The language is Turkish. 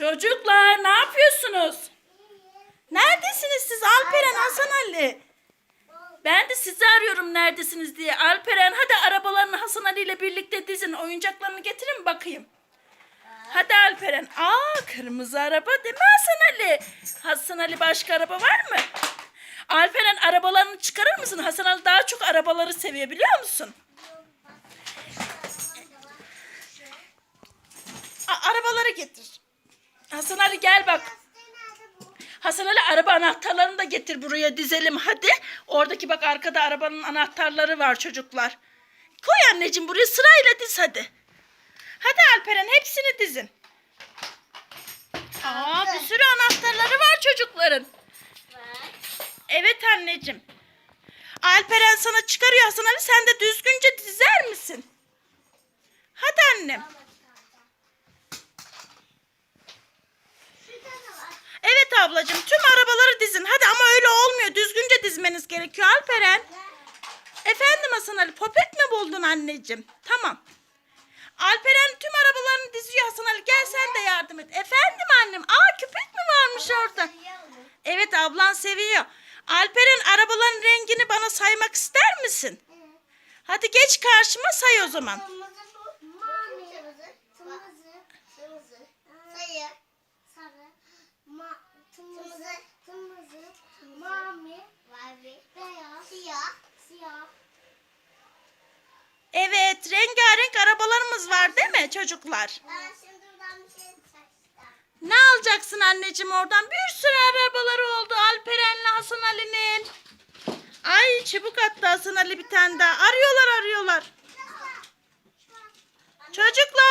Çocuklar ne yapıyorsunuz? Neredesiniz siz Alperen Hasan Ali? Ben de sizi arıyorum neredesiniz diye. Alperen hadi arabalarını Hasan Ali ile birlikte dizin. Oyuncaklarını getirin bakayım. Hadi Alperen. Aa kırmızı araba değil mi Hasan Ali? Hasan Ali başka araba var mı? Alperen arabalarını çıkarır mısın? Hasan Ali daha çok arabaları seviyor biliyor musun? A- arabaları getir. Hasan Ali gel bak. Hasan Ali araba anahtarlarını da getir buraya dizelim hadi. Oradaki bak arkada arabanın anahtarları var çocuklar. Koy anneciğim buraya sırayla diz hadi. Hadi Alperen hepsini dizin. Aa bir sürü anahtarları var çocukların. Evet anneciğim. Alperen sana çıkarıyor Hasan Ali sen de düzgünce dizer misin? Hadi annem. Evet ablacığım tüm arabaları dizin. Hadi ama öyle olmuyor. Düzgünce dizmeniz gerekiyor Alperen. Efendim Hasan Ali popet mi buldun anneciğim? Tamam. Alperen tüm arabalarını diziyor Hasan Ali. Gel sen de yardım et. Efendim annem. Aa köpek mi varmış orada? Evet ablan seviyor. Alperen arabaların rengini bana saymak ister misin? Hadi geç karşıma say o zaman. Evet rengarenk arabalarımız var değil mi çocuklar? Ben şimdi buradan bir şey seçtim. Ne alacaksın anneciğim oradan? Bir sürü arabaları oldu Alperen'le Hasan Ali'nin. Ay çabuk attı Hasan Ali bir tane daha. Arıyorlar arıyorlar. Çocuklar?